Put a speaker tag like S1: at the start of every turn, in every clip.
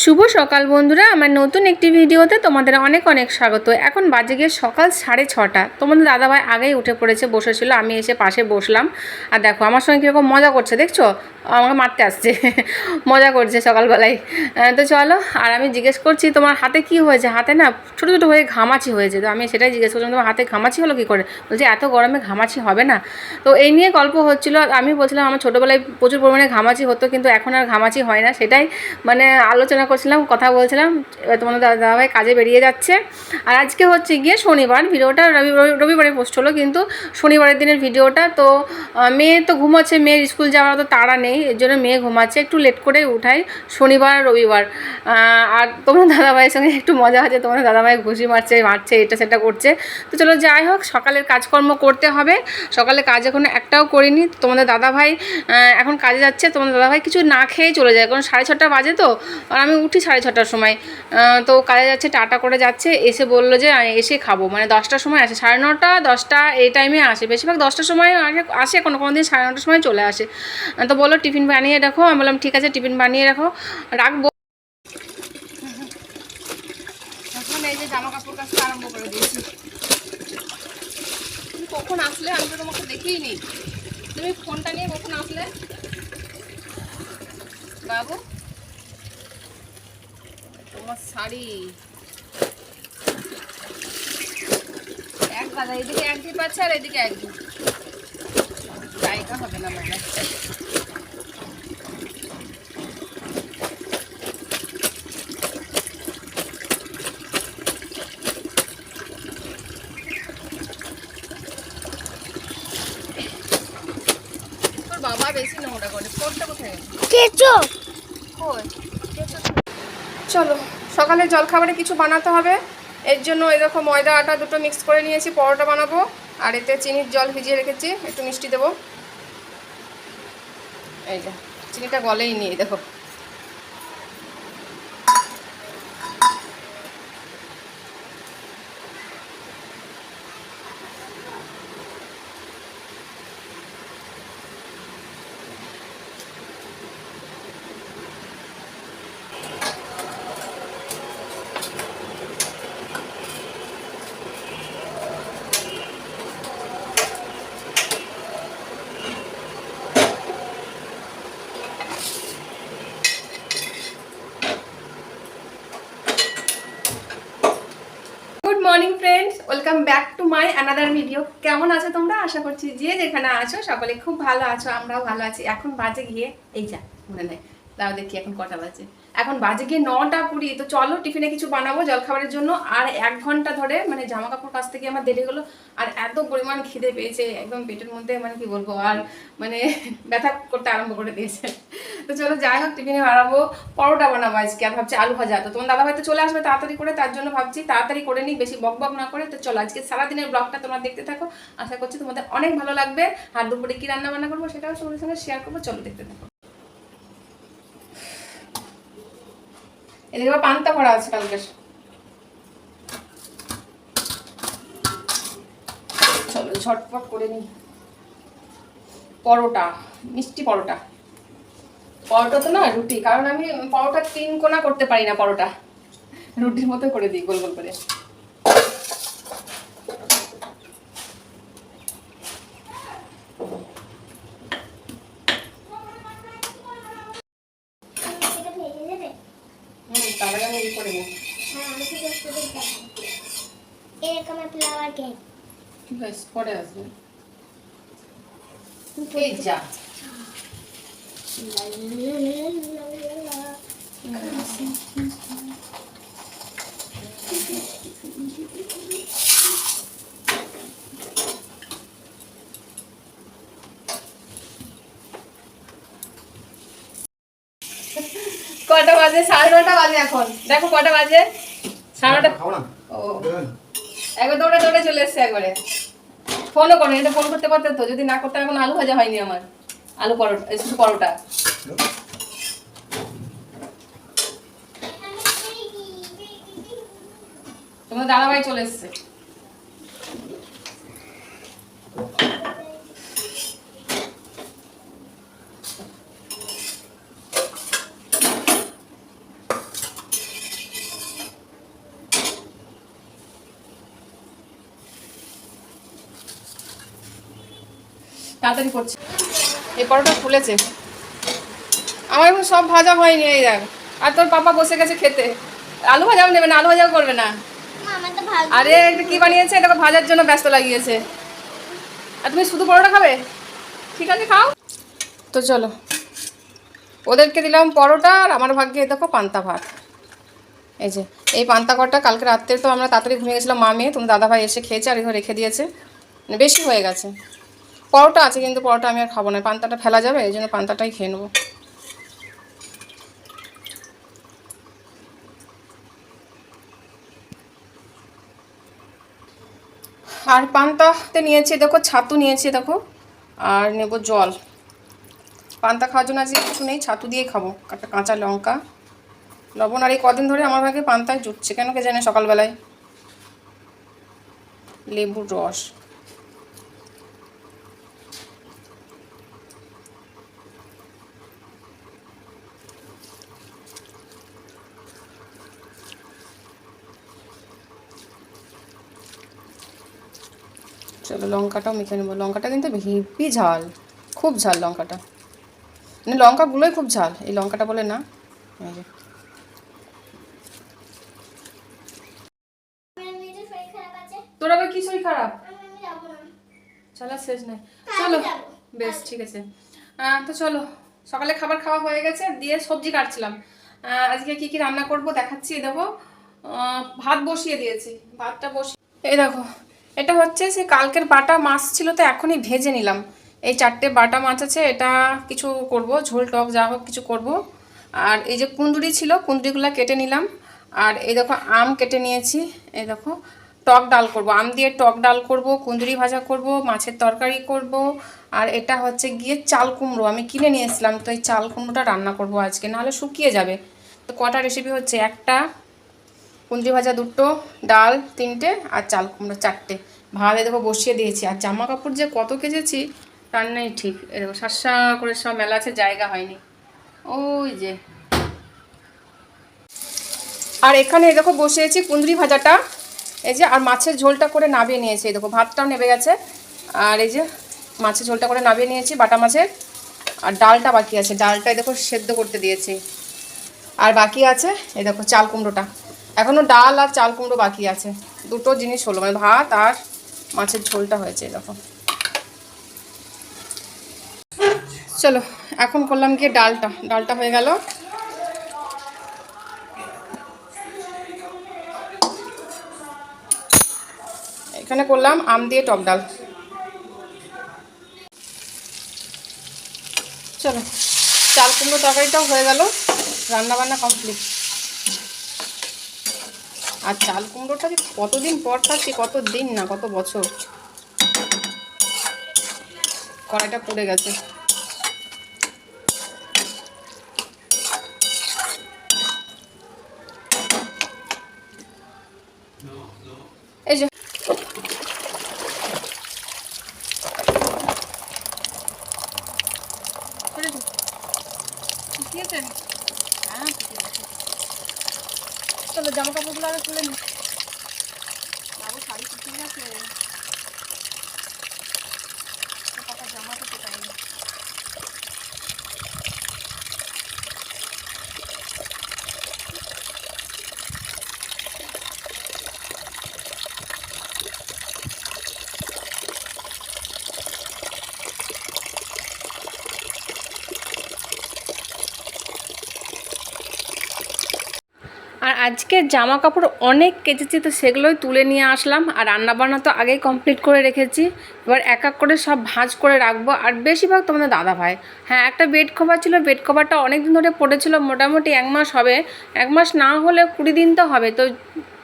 S1: শুভ সকাল বন্ধুরা, আমার নতুন একটি ভিডিওতে তোমাদের অনেক অনেক স্বাগত। এখন বাজে গিয়ে সকাল সাড়ে ছটা। তোমাদের দাদাভাই আগেই উঠে পড়েছে, বসেছিল, আমি এসে পাশে বসলাম। আর দেখো, আমার সঙ্গে কীরকম মজা করছে, দেখছ? আমাকে মারতে আসছে, মজা করছে সকালবেলায়। তো চলো, আর আমি জিজ্ঞেস করছি, তোমার হাতে কি হয়েছে? হাতে না ছোটো ছোটো হয়ে ঘামাচি হয়েছে। তো আমি সেটাই জিজ্ঞেস করছিলাম, তোমার হাতে ঘামাচি হলো কী করে? বলছে, এত গরমে ঘামাচি হবে না। তো এই নিয়ে গল্প হচ্ছিল। আমি বলছিলাম, আমার ছোটোবেলায় প্রচুর পরিমাণে ঘামাচি হতো, কিন্তু এখন আর ঘামাচি হয় না। সেটাই মানে আলোচনা করছিলাম, কথা বলছিলাম, এবার তোমাদের দাদা দাদাভাই কাজে বেরিয়ে যাচ্ছে। আর আজকে হচ্ছে গিয়ে শনিবার, ভিডিওটা রবি, রবি- রবিবারে পোস্ট হলো, কিন্তু শনিবারের দিনের ভিডিওটা তো মেয়ে তো ঘুমাচ্ছে, মেয়ের স্কুল যাওয়ার তো তাড়া নেই, এর জন্য মেয়ে ঘুমাচ্ছে, একটু লেট করে উঠাই শনিবার, রবিবার। আর তোমার দাদাভাইয়ের সঙ্গে একটু মজা হচ্ছে, তোমার দাদাভাই ঘুষি মারছে মারছে, এটা সেটা করছে। তো চলো যাই হোক, সকালের কাজকর্ম করতে হবে। সকালে কাজ এখনও একটাও করিনি তোমাদের দাদাভাই এখন কাজে যাচ্ছে, তোমাদের দাদাভাই কিছু না খেয়েই চলে যায়, কারণ সাড়ে ছটা বাজে তো, আর আমি উঠি সাড়ে ছটার সময়। তো কাজে যাচ্ছে, টাটা করে যাচ্ছে, এসে বলল যে এসে খাব। মানে দশটার সময় আসে। সাড়ে নটা, দশটা, এই টাইমে আসে। বেশিরভাগ দশটার সময় আসে, কোনো কোনো দিন সাড়ে নটার সময় চলে আসে। তো বলল, টিফিন বানিয়ে রাখো। আমি বললাম, ঠিক আছে, টিফিন বানিয়ে রাখো। রাখব। এই যে জামা কাপড় কাচতে আরম্ভ করে দিয়েছি। তুমি কখন আসলে? আমি তো তোমাকে দেখেই নি তুমি ফোনটা নিয়ে কখন আসলে? বাবু? তোমার শাড়ি। এক দাদা এদিকে এক ডিপ আছে আর এদিকে এক জায়গা হবে না মানে বাবা বেশি নোংরা করে। ফোনটা কোথায়? গেছে? চলো, সকালে জলখাবারে কিছু বানাতে হবে। এর জন্য এরকম ময়দা, আটা দুটো মিক্স করে নিয়েছি, পরোটা বানাবো। আর এতে চিনির জল ভিজিয়ে রেখেছি, একটু মিষ্টি দেবো। এই যে, চিনিটা গলেই নিয়ে দেখো। অ্যানাদার ভিডিও কেমন আছো তোমরা? আশা করছি যে যেখানে আছো, সকলে খুব ভালো আছো, আমরাও ভালো আছি। এখন বাজে গিয়ে, এই যা, মনে নেই। তাও দেখি এখন কটা বাজে। এখন বাজে গিয়ে নটা কুড়ি, তো চলো টিফিনে কিছু বানাবো জলখাবারের জন্য। আর এক ঘণ্টা ধরে মানে জামা কাপড় কাছ থেকে আমার দেরি হলো, আর এত পরিমাণ খিদে পেয়েছে, একদম পেটের মধ্যে মানে কি বলব, আর মানে ব্যথা করতে আরম্ভ করে দিয়েছে। তো চলো যাই হোক, টিফিনে বানাবো, পরোটা বানাবো আজকে, আর ভাবছি আলু ভাজা। তো তোমার দাদা ভাই তো চলে আসবে তাড়াতাড়ি করে, তার জন্য ভাবছি তাড়াতাড়ি করে নিই, বেশি বক বক না করে। তো চলো আজকে সারাদিনের ব্লগটা তোমরা দেখতে থাকো। আশা করছি তোমাদের অনেক ভালো লাগবে। আর দুপুরে কি রান্না বান্না করব সেটাও তোমাদের সঙ্গে শেয়ার করব। চলো দেখতে থাকো। এদিকে আবার পান্তা করা আছে কালকে। চলো, ঝটপট করে নিই। পরোটা, মিষ্টি পরোটা। পরোটা তো না, রুটি। কারণ আমি পরোটা তিন কোনা করতে পারি না, পরোটা। রুটির মতো করে দিই, গোল গোল করে
S2: এটা ভেজে দেবে
S1: হুম তার আগে আমি ই করে নিই
S2: হ্যাঁ আমি তো একটু দেখব এরকম কেক
S1: ঠিক আছে পরে। আসবে কটা বাজে? সাড়ে নটা বাজে এখন। দেখো কটা বাজে? সাড়ে নটা ও। একবার দৌড়ে দৌড়ে চলে এসছে একবারে। ফোনও করো এটা ফোন করতে পারতে তো, যদি না করতে এখন আলু ভাজা হয়নি আমার। আলু পরোটা শুধু পরোটা। তোমার দাদাভাই চলে এসছে। তাড়াতাড়ি করছি। এই পরোটা ফুলেছে। আমার এখন সব ভাজা হয়নি, এই দেখ। আর তোর পাপা বসে গেছে খেতে। আলু ভাজাও নেবে না, আলু ভাজাও করবে না। আরে, এটা কি বানিয়েছে? এটাকে ভাজার জন্য ব্যস্ত লাগিয়েছে। আর তুমি শুধু পরোটা খাবে? ঠিক আছে, খাও। তো চলো। ওদেরকে দিলাম পরোটা আর আমার ভাগ্যে দেখো, পান্তা ভাত। এই যে, এই পান্তা কটা কালকে রাত্রে তো আমরা তাড়াতাড়ি ঘুমিয়ে গেছিলাম মা মেয়ে তুমি দাদাভাই এসে খেয়েছে আর রেখে দিয়েছে। বেশি হয়ে গেছে। পরোটা আছে কিন্তু পরোটা আমি আর খাব না, পান্তাটা ফেলা যাবে, এই জন্য পান্তাটাই খেয়ে নেব। আর পান্তাতে নিয়েছি, দেখো, ছাতু নিয়েছি, দেখো, আর নেব জল। পান্তা খাওয়ার জন্য আজকে কিছু নেই, ছাতু দিয়ে খাব, একটা কাঁচা লঙ্কা। লবণ, আর এই কদিন ধরে আমার ভাগে পান্তায় জুটছে, কেন কে জানে সকালবেলায়। লেবুর রস। চলো, লঙ্কাটাও মেখে নেব। লঙ্কাটা কিন্তু হেভি ঝাল, খুব ঝাল লঙ্কাটা। মানে লঙ্কাগুলোই খুব ঝাল, এই লঙ্কাটা বলে না। তোর আবার কি খারাপ? চলো শেষ নেই। চলো, বেশ, ঠিক আছে। তো চলো, সকালে খাবার খাওয়া হয়ে গেছে, দিয়ে সবজি কাটছিলাম। আজকে কি কি রান্না করব দেখাচ্ছি দেখো। ভাত বসিয়ে দিয়েছি, ভাতটা বসিয়ে এই দেখো এটা হচ্ছে সে কালকের বাটা মাছ ছিল তো এখনই ভেজে নিলাম। এই চারটে বাটা মাছ আছে, এটা কিছু করব, ঝোল, টক, যা হোক কিছু করব। আর এই যে কুন্দুরি ছিল কুন্দুরিগুলো কেটে নিলাম। আর এই দেখো আম কেটে নিয়েছি, এই দেখো টক ডাল করব। আম দিয়ে টক ডাল করব কুন্দুরি ভাজা করব, মাছের তরকারি করব। আর এটা হচ্ছে গিয়ে চাল কুমড়ো। আমি কিনে নিয়ে এসেছিলাম, তো এই চাল কুমড়োটা রান্না করব আজকে, নাহলে শুকিয়ে যাবে। তো কটা রেসিপি হচ্ছে? একটা কুন্দরি ভাজা দুটো, ডাল তিনটে আর চাল কুমড়ো চারটে। ভাত দেখো বসিয়ে দিয়েছি। আর জামা কাপড় যে কত কেজেছি, তার নেই ঠিক। এই দেখো করে সব মেলা আছে, জায়গা হয়নি। ওই যে। আর এখানে দেখো বসিয়েছি কুন্দরি ভাজাটা। এই যে, আর মাছের ঝোলটা করে নাবিয়ে নিয়েছি। এই দেখো ভাতটাও নেবে গেছে। আর এই যে, মাছের ঝোলটা করে নাবিয়ে নিয়েছি, বাটা মাছের। আর ডালটা বাকি আছে। ডালটা দেখো সেদ্ধ করতে দিয়েছি। আর বাকি আছে এই দেখো চাল কুমড়োটা। এখনও ডাল আর চাল কুমড়ো বাকি আছে। দুটো জিনিস হলো মানে ভাত আর মাছের ঝোলটা হয়েছে দেখো। চলো, এখন করলাম গিয়ে ডালটা। ডালটা হয়ে গেল। এখানে করলাম আম দিয়ে টক ডাল। চলো, চাল কুমড়ো তরকারিটাও হয়ে গেল রান্না বান্না কমপ্লিট। আর চাল কুমড়োটা যে কতদিন পর খাচ্ছি, কত দিন না, কত বছর? কড়াইটা পড়ে গেছে। এই যে। শুকিয়েছে হ্যাঁ শুকিয়ে গেছে চলো জামা কাপড়গুলো আমি খুলে নি বাবু শাড়ি শুকিয়ে গেছে পাপা জামা করতে পারিনি আর আজকে জামা কাপড় অনেক কেচেছি তো সেগুলোই তুলে নিয়ে আসলাম আর রান্নাবান্না তো আগেই কমপ্লিট করে রেখেছি। এবার এক এক করে সব ভাঁজ করে রাখব আর বেশিরভাগ তোমাদের দাদা ভাই। হ্যাঁ একটা বেড কভার ছিল বেড কভারটা অনেক দিন ধরে পড়েছিল, মোটামুটি এক মাস হবে। এক মাস না হলে কুড়ি দিন তো হবে। তো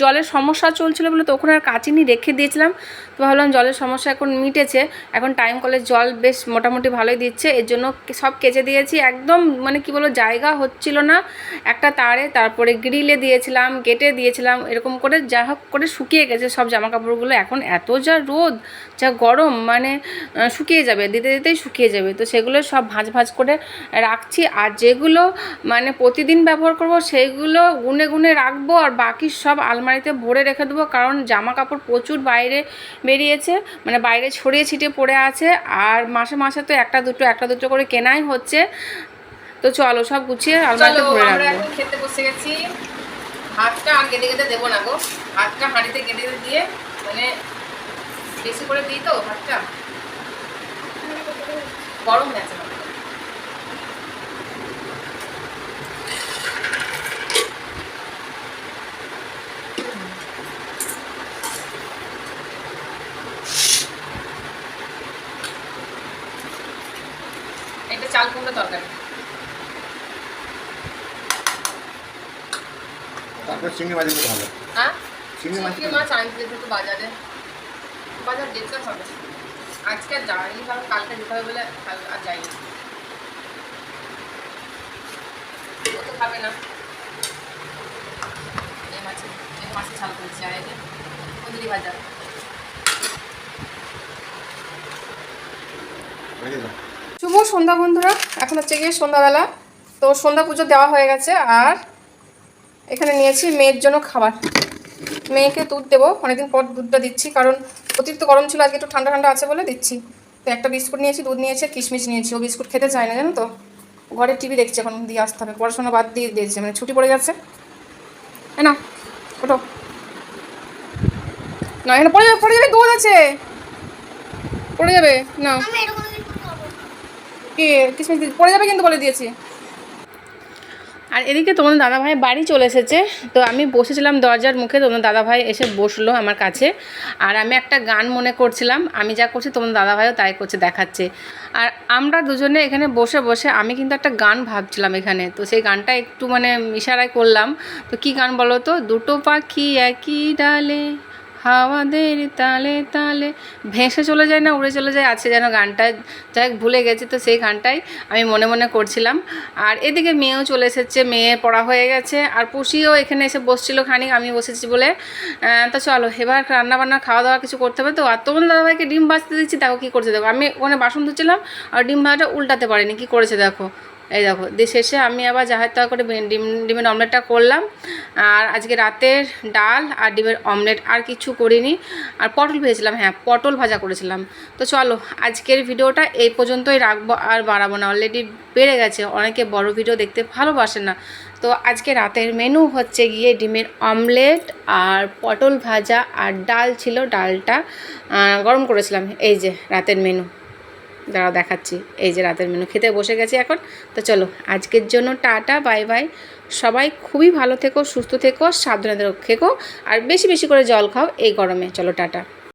S1: জলের সমস্যা চলছিল বলে তখন আর কাচিনি রেখে দিয়েছিলাম। তো ভাবলাম জলের সমস্যা এখন মিটেছে। এখন টাইম কলের জল বেশ মোটামুটি ভালোই দিচ্ছে। এর জন্য সব কেচে দিয়েছি। একদম মানে কি বলো জায়গা হচ্ছিল না। একটা তারে, তারপরে গ্রিলে দিয়েছিলাম, গেটে দিয়েছিলাম, এরকম করে যা হোক করে শুকিয়ে গেছে সব জামা কাপড়গুলো এখন এত যা রোদ, যা গরম মানে শুকিয়ে যাবে, দিতে দিতেই শুকিয়ে যাবে। তো সেগুলো সব ভাঁজ ভাঁজ করে রাখছি। আর যেগুলো মানে প্রতিদিন ব্যবহার করব সেইগুলো গুনে গুনে রাখব। আর বাকি সব আলমারি আলমারিতে ভরে রেখে দেবো কারণ জামা কাপড় প্রচুর বাইরে বেরিয়েছে মানে বাইরে ছড়িয়ে ছিটিয়ে পড়ে আছে আর মাসে মাসে তো একটা দুটো একটা দুটো করে কেনাই হচ্ছে। তো চলো সব গুছিয়ে আলমারিতে ভরে রাখব। খেতে বসে গেছি। হাতটা আর গেঁদে গেঁদে দেবো না গো। হাতটা হাঁড়িতে গেঁদে দিয়ে মানে বেশি করে দিই তো ভাতটা গরম হয়ে চাল কুমড়ো তরকারি।
S3: তারপর চিংড়ি মাছ
S1: হ্যাঁ?
S3: চিংড়ি মাছ
S1: মাছ আনতে যেতে বাজারে। বাজার যেতে হবে। আজকে আর কারণ কালকে যেতে হবে বলে আর যাইনি ও তো খাবে না। এই মাছে এই মাছে ছাল করেছি আর এই যে
S3: দাও
S1: শুভ সন্ধ্যা বন্ধুরা। এখন হচ্ছে গিয়ে সন্ধ্যাবেলা। তো সন্ধ্যা পুজো দেওয়া হয়ে গেছে আর এখানে নিয়েছি মেয়ের জন্য খাবার। মেয়েকে দুধ দেবো। অনেকদিন পর দুধটা দিচ্ছি, কারণ অতিরিক্ত গরম ছিল, আজকে একটু ঠান্ডা ঠান্ডা আছে বলে দিচ্ছি। তো একটা বিস্কুট নিয়েছি, দুধ নিয়েছি, কিশমিশ নিয়েছি। ও বিস্কুট খেতে চায় না, জানো তো? ঘরে টিভি দেখছে এখন, দিয়ে আসতে হবে। পড়াশোনা বাদ দিয়ে দিয়েছে মানে ছুটি পড়ে গেছে। না ওটো না, এখানে পড়ে যাবে পড়ে যাবে, দুধ আছে। পড়ে যাবে না
S2: আমি এরকম একটু খাব
S1: কিসমিস পড়ে যাবে কিন্তু বলে দিয়েছি। আর এদিকে তোমাদের দাদাভাই বাড়ি চলে এসেছে, তো আমি বসেছিলাম দরজার মুখে, তোমাদের দাদাভাই এসে বসল আমার কাছে। আর আমি একটা গান মনে করছিলাম, আমি যা করছি তোমাদের দাদাভাইও তাই করছে, দেখাচ্ছে। আর আমরা দুজনে এখানে বসে বসে আমি কিন্তু একটা গান ভাবছিলাম এখানে, তো সেই গানটা একটু মানে ইশারায় করলাম। তো কি গান বলো তো? দুটো পাখি একই ডালে হাওয়াদের তালে তালে। ভেসে চলে যায় না, উড়ে চলে যায়, আছে যেন গানটা। যাই ভুলে গেছি তো সেই গানটাই আমি মনে মনে করছিলাম। আর এদিকে মেয়েও চলে এসেছে, মেয়ে পড়া হয়ে গেছে। আর পুষিও এখানে এসে বসছিল খানিক, আমি বসেছি বলে। তো চলো, এবার রান্না বান্না খাওয়া দাওয়া কিছু করতে হবে তো। আর তোমার দাদাভাইকে ডিম ভাজতে দিচ্ছি, দেখো কী করছে। দেখো, আমি ওখানে বাসন ধুচ্ছিলাম, আর ডিম ভাজাটা উল্টাতে পারিনি, কী করেছে দেখো। এই দেখো, দিয়ে শেষে আমি আবার জাহাজ তাওয়া করে ডিম, ডিমের অমলেটটা করলাম। আর আজকে রাতের ডাল আর ডিমের অমলেট আর কিছু করিনি। আর পটল ভেজেছিলাম হ্যাঁ পটল ভাজা করেছিলাম। তো চলো, আজকের ভিডিওটা এই পর্যন্তই রাখব, আর বাড়াবো না। অলরেডি বেড়ে গেছে, অনেকে বড় ভিডিও দেখতে ভালোবাসে না। তো আজকে রাতের মেনু হচ্ছে গিয়ে ডিমের অমলেট আর পটল ভাজা আর ডাল ছিল ডালটা গরম করেছিলাম। এই যে, রাতের মেনু দাঁড়াও দেখাচ্ছি। এই যে রাতের মেনু খেতে বসে গেছি এখন। তো চলো, আজকের জন্য টাটা বাই বাই সবাই খুবই ভালো থেকো, সুস্থ থেকো, সাবধানে থেকো। আর বেশি বেশি করে জল খাও এই গরমে। চলো, টাটা।